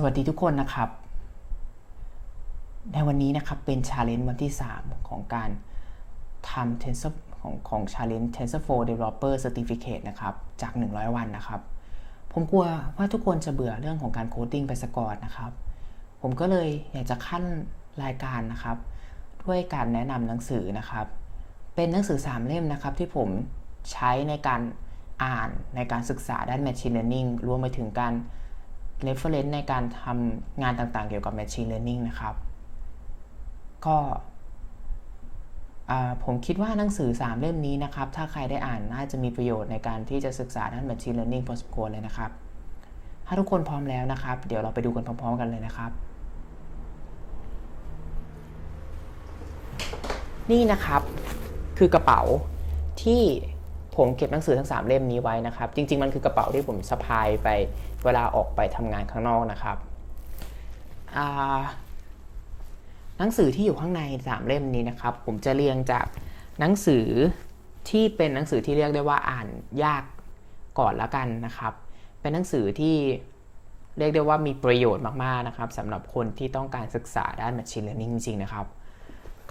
สวัสดีทุกคนนะครับ ในวันนี้นะครับเป็นชาเลนจ์วันที่ 3 ของการทำ Tensor ของของ Challenge TensorFlow Developer Certificate นะครับ จาก 100 วันนะครับ ผมกลัวว่าทุกคนจะเบื่อเรื่องของการโคดดิ้งไปสก่อนนะครับ ผมก็เลยอยากจะขั้นรายการนะครับ ด้วยการแนะนำหนังสือนะครับ เป็นหนังสือ 3 เล่มนะครับ ที่ผมใช้ในการอ่านในการศึกษาด้าน Machine Learning รวมไปถึงการ reference ในการทำงานต่างๆ เกี่ยวกับ Machine Learning นะครับ ก็ผมคิดว่าหนังสือ 3 เล่มนี้นะครับ ถ้าใครได้อ่านน่าจะมีประโยชน์ในการที่จะศึกษาด้าน Machine Learning พอสมควรเลยนะครับ ถ้าทุกคนพร้อมแล้วนะครับ เดี๋ยวเราไปดูกันพร้อมๆ กันเลยนะครับ นี่นะครับคือกระเป๋าที่ ผมเก็บหนังสือทั้ง 3 เล่มนี้ไว้นะครับ จริง ๆ มันคือกระเป๋าที่ผมสะพายไปเวลาออกไปทำงานข้างนอกนะครับหนังสือที่อยู่ข้างใน 3 เล่มนี้นะครับ ผมจะเรียงจากหนังสือที่เป็นหนังสือที่เรียกได้ว่าอ่านยากก่อนละกันนะครับ เป็นหนังสือที่เรียกได้ว่ามีประโยชน์มากๆนะครับสำหรับคนที่ต้องการศึกษาด้าน Machine Learning จริงๆนะครับ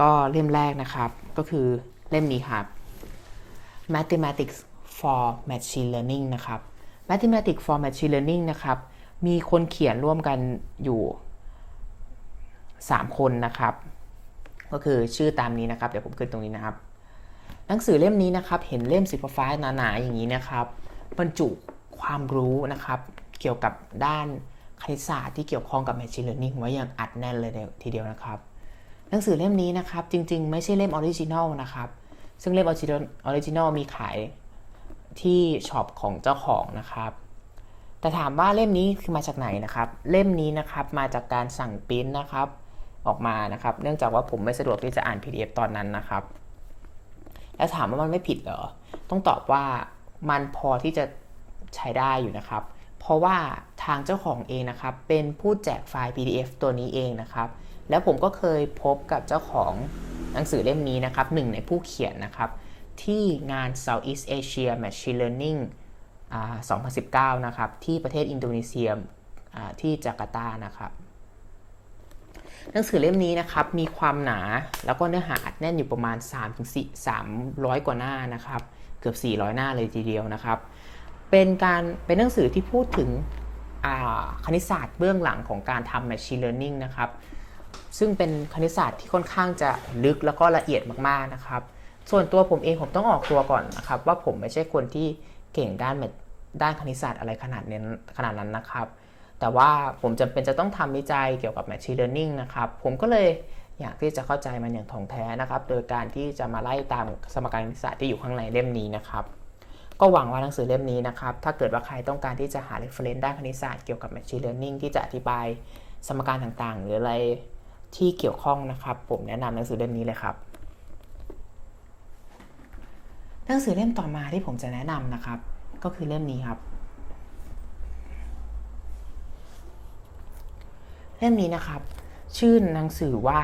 ก็เล่มแรกนะครับก็คือเล่มนี้ครับ Mathematics for Machine Learning นะครับ Mathematics for Machine Learning นะครับ มีคนเขียนร่วมกันอยู่ 3 คนนะครับ ก็คือชื่อตามนี้นะครับ เดี๋ยวผมขึ้นตรงนี้นะครับ หนังสือเล่มนี้นะครับ เห็นเล่มสีฟ้าๆหนาๆอย่างนี้นะครับ บรรจุความรู้นะครับ เกี่ยวกับด้านคณิตศาสตร์ที่เกี่ยวข้องกับ Machine Learning ไว้อย่างอัดแน่นเลยทีเดียวนะครับ หนังสือเล่มนี้นะครับ จริง ๆ ไม่ใช่เล่มออริจินอลนะครับ ซึ่งเล่มออริจินอลมีขายที่ช็อปของเจ้าของนะครับ แต่ถามว่าเล่มนี้คือมาจากไหนนะครับ เล่มนี้นะครับมาจากการสั่งปริ้นนะครับ ออกมานะครับ เนื่องจากว่าผมไม่สะดวกที่จะอ่าน PDF ตอนนั้นนะครับ แล้วถามว่ามันไม่ผิดเหรอ ต้องตอบว่ามันพอที่จะใช้ได้อยู่นะครับ เพราะว่าทางเจ้าของเองนะครับ เป็นผู้แจกไฟล์ PDF ตัวนี้เองนะครับ แล้วผมก็เคยพบกับเจ้าของหนังสือเล่มนี้นะครับหนึ่งในผู้เขียนนะครับที่งาน Southeast Asia Machine Learning 2019 นะครับที่ประเทศอินโดนีเซียที่จาการ์ตานะครับหนังสือเล่มนี้นะครับมีความหนาแล้วก็เนื้อหาอัดแน่นอยู่ประมาณ 3-300 กว่าหน้านะครับเกือบ 400 หน้าเลยทีเดียวนะครับ เป็นการเป็นหนังสือที่พูดถึงคณิตศาสตร์เบื้องหลังของการทำ Machine Learning นะครับ ซึ่งเป็นคณิตศาสตร์ที่ค่อนข้างจะลึกแล้วก็ละเอียดมากๆนะครับ ส่วนตัวผมเองผมต้องออกตัวก่อนนะครับ ว่าผมไม่ใช่คนที่เก่งด้านด้านคณิตศาสตร์อะไรขนาดนี้ขนาดนั้นนะครับ แต่ว่าผมจำเป็นจะต้องทำวิจัยเกี่ยวกับ Machine Learning นะครับ ผมก็เลยอยากที่จะเข้าใจมันอย่างถ่องแท้นะครับ โดยการที่จะมาไล่ตามสมการคณิตศาสตร์ที่อยู่ข้างในเล่มนี้นะครับ ก็หวังว่าหนังสือเล่มนี้นะครับ ถ้าเกิดว่าใครต้องการที่จะหา reference ด้านคณิตศาสตร์เกี่ยวกับ Machine Learning ที่จะอธิบายสมการต่างๆ หรืออะไร ที่เกี่ยวข้องนะครับ ผมแนะนำหนังสือเล่มนี้เลยครับ หนังสือเล่มต่อมาที่ผมจะแนะนำนะครับ ก็คือเล่มนี้ครับ เล่มนี้นะครับ ชื่อหนังสือว่า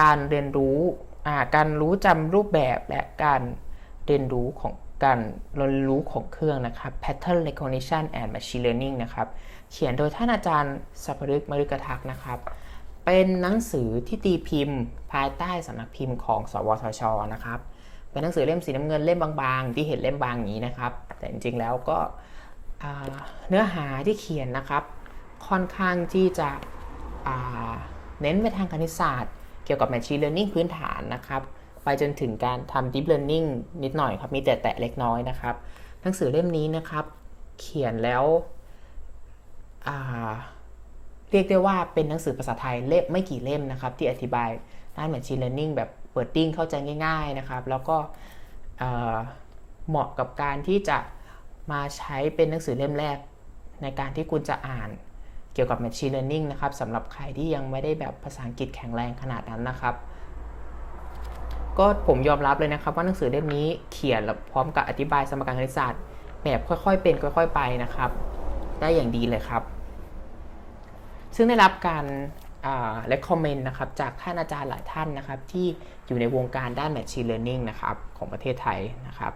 การเรียนรู้การรู้จำรูปแบบและการเรียนรู้ของการเรียนรู้ของเครื่องนะครับ Pattern Recognition and Machine Learning นะครับ เขียนโดยท่านอาจารย์สัพฤกษ์มฤกทักนะครับ เป็นหนังสือที่ตีพิมพ์ ภายใต้สำนักพิมพ์ของ สวทชนะครับ เป็นหนังสือเล่มสีน้ำเงินเล่มบางๆ ที่เห็นเล่มบางอย่างนี้นะครับ แต่จริงๆแล้วก็เนื้อหาที่เขียนนะครับ ค่อนข้างที่จะเน้นไปทางคณิตศาสตร์ เกี่ยวกับ Machine Learning พื้นฐานนะครับ ไปจนถึงการทำ Deep Learning นิดหน่อยครับ มีแต่แตะเล็กน้อยนะครับ หนังสือเล่มนี้นะครับ เขียนแล้ว เรียกได้ว่าเป็นหนังสือภาษาไทยเล่มไม่กี่เล่มนะครับ ที่อธิบายด้าน Machine Learning แบบ wording เข้าใจง่าย ๆนะครับ แล้วก็เหมาะกับการที่จะมาใช้เป็นหนังสือเล่มแรก ในการที่คุณจะอ่านเกี่ยวกับ Machine Learning นะครับสำหรับใครที่ยังไม่ได้แบบภาษาอังกฤษแข็งแรงขนาดนั้นนะครับ ก็ผมยอมรับเลยนะครับ ว่าหนังสือเล่มนี้เขียนพร้อมกับอธิบายสมการคณิตศาสตร์แบบค่อยๆเป็นค่อย ๆ ไปนะครับ ได้อย่างดีเลยครับ ซึ่งได้รับการและคอมเมนต์นะครับจากท่านอาจารย์หลายท่านนะครับ ที่อยู่ในวงการด้าน Machine Learning นะครับของประเทศไทยนะครับ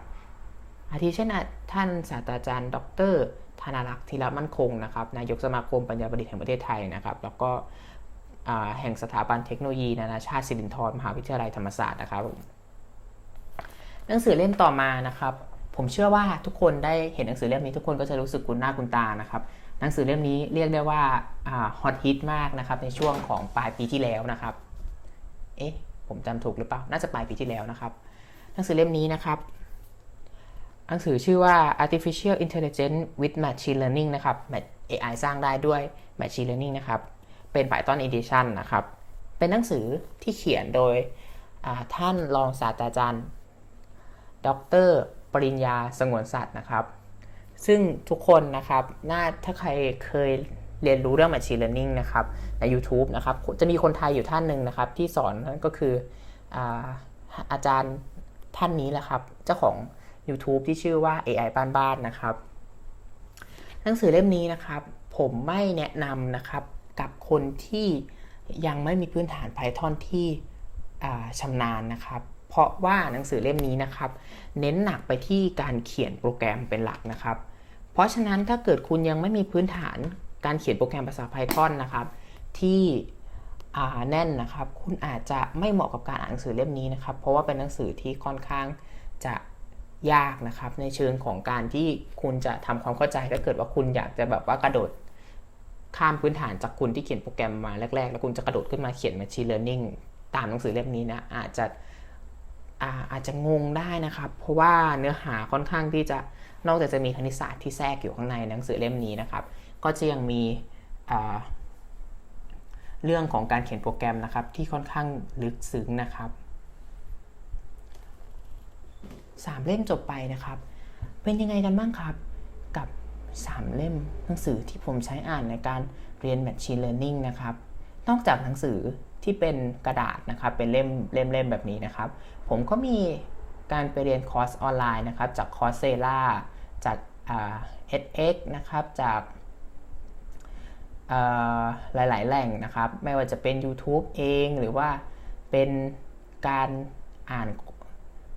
อาทิเช่นท่านศาสตราจารย์ ดรธนารักษ์ธีรมั่นคงนะครับนายกสมาคมปัญญาประดิษฐ์แห่งประเทศไทยนะครับ แล้วก็แห่งสถาบันเทคโนโลยีนานาชาติสิรินธรมหาวิทยาลัยธรรมศาสตร์นะครับ หนังสือเล่มต่อมานะครับ ผมเชื่อว่าทุกคนได้เห็นหนังสือเล่มนี้ทุกคนก็จะรู้สึกคุ้นหน้าคุ้นตานะครับ หนังสือเล่มนี้เรียกได้ว่าฮอตฮิตมากนะครับ ในช่วงของปลายปีที่แล้วนะครับ เอ๊ะ ผมจำถูกหรือเปล่า น่าจะปลายปีที่แล้วนะครับ หนังสือเล่มนี้นะครับหนังสือชื่อว่า artificial intelligence with machine learning นะครับ AI สร้างได้ด้วย machine learning นะครับ เป็น Python edition นะครับ เป็นหนังสือที่เขียนโดยท่านรองศาสตราจารย์ ดร ปริญญาสงวนสัตว์นะครับ ซึ่งทุกคนนะครับน่าถ้าใครเคยเรียนรู้เรื่อง Machine Learning นะครับใน YouTube นะครับจะมีคนไทยอยู่ท่านหนึ่งนะครับที่สอนนั่นก็คืออาอาจารย์ท่านนี้แหละครับ เจ้าของ YouTube ที่ชื่อว่า AI บ้านบ้านๆนะครับ หนังสือเล่มนี้นะครับ ผมไม่แนะนำนะครับกับคนที่ยังไม่มีพื้นฐาน Python ที่ชำนาญนะครับ เพราะว่าหนังสือเล่มนี้นะครับ เน้นหนักไปที่การเขียนโปรแกรมเป็นหลักนะครับ เพราะฉะนั้นถ้าเกิดคุณยังไม่มีพื้นฐานการเขียนโปรแกรมภาษา Python นะครับ ที่แน่นนะครับ คุณอาจจะไม่เหมาะกับการอ่านหนังสือเล่มนี้นะครับ เพราะว่าเป็นหนังสือที่ค่อนข้างจะยากนะครับ ในเชิงของการที่คุณจะทำความเข้าใจถ้าเกิดว่าคุณอยากจะแบบว่ากระโดดข้ามพื้นฐานจากคุณที่เขียนโปรแกรมมาแรก ๆ แล้วคุณจะกระโดดขึ้นมาเขียน Machine Learning ตามหนังสือเล่มนี้นะอาจจะ อาอาจจะงงได้นะครับ เพราะว่าเนื้อหาค่อนข้างที่จะนอกจากจะมีคณิตศาสตร์ที่แทรกอยู่ข้างในหนังสือเล่มนี้นะครับ ก็จะยังมีเรื่องของการเขียนโปรแกรมนะครับ ที่ค่อนข้างลึกซึ้งนะครับสามเล่มจบไปนะครับ เป็นยังไงกันบ้างครับ กับ3เล่มหนังสือที่ผมใช้อ่านในการเรียน Machine Learning นะครับ นอกจากหนังสือที่เป็นกระดาษนะครับ เป็นเล่มเล่มเล่มแบบนี้นะครับ ผมก็มีการไปเรียนคอร์สออนไลน์นะครับจากคอร์สเซล่าจากเอ่า edX นะครับจากาหลาย ๆ แหล่งนะครับ ไม่ว่าจะเป็น YouTube เองหรือว่าเป็นการอ่าน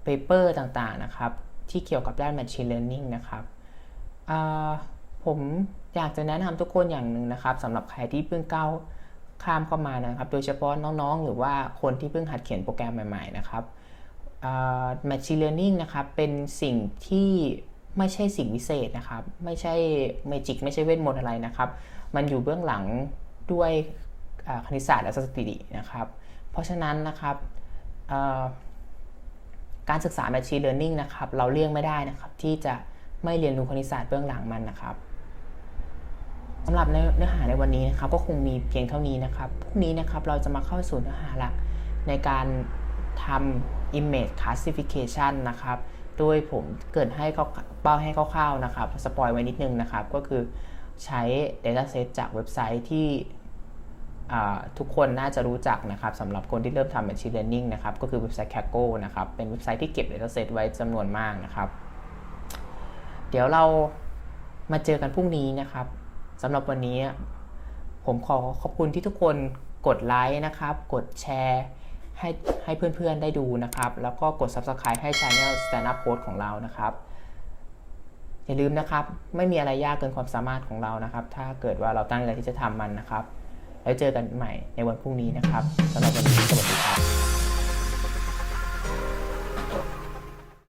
เปเปอร์ต่าง ๆ นะครับ ที่เกี่ยวกับด้าน Machine Learning นะครับผมอยากจะแนะนำทุกคนอย่างหนึ่งนะครับสำหรับใครที่เพิ่งก้าวข้ามเข้ามานะครับ โดยเฉพาะน้อง ๆ หรือว่าคนที่เพิ่งหัดเขียนโปรแกรมใหม่ ๆ นะครับ Machine Learning นะครับ เป็นสิ่งที่ไม่ใช่สิ่งวิเศษนะครับ ไม่ใช่เมจิกไม่ใช่เวทมนต์อะไรนะครับ มันอยู่เบื้องหลังด้วยคณิตศาสตร์และสถิตินะครับ เพราะฉะนั้นนะครับการศึกษา Machine Learning นะครับ เราเลี่ยงไม่ได้นะครับ ที่จะไม่เรียนรู้คณิตศาสตร์เบื้องหลังมันนะครับสำหรับเนื้อหาในวันนี้นะครับ ก็คงมีเพียงเท่านี้นะครับพรุ่งนี้นะครับเราจะมาเข้าสู่เนื้อหาหลักในการ ทำ image classification นะครับ โดยผมเกิดให้เขาเป้าให้คร่าวๆนะครับ สปอยไว้นิดนึงนะครับ ก็คือใช้ dataset จากเว็บไซต์ที่ทุกคนน่าจะรู้จักนะครับสำหรับคนที่เริ่มทำ Machine Learning นะครับ ก็คือเว็บไซต์ Kaggle นะครับ เป็นเว็บไซต์ที่เก็บ dataset ไว้จำนวนมากนะครับ เดี๋ยวเรามาเจอกันพรุ่งนี้นะครับสำหรับวันนี้ผมขอขอบคุณที่ทุกคนกดไลค์นะครับ กดแชร์ ให้ให้เพื่อนๆได้ดูนะครับ แล้วก็กด Subscribe ให้ Channel Stand Up Post ของเรานะครับ อย่าลืมนะครับ ไม่มีอะไรยากเกินความสามารถของเรานะครับ ถ้าเกิดว่าเราตั้งใจที่จะทำมันนะครับ แล้วเจอกันใหม่ในวันพรุ่งนี้นะครับสำหรับวันนี้สวัสดีครับ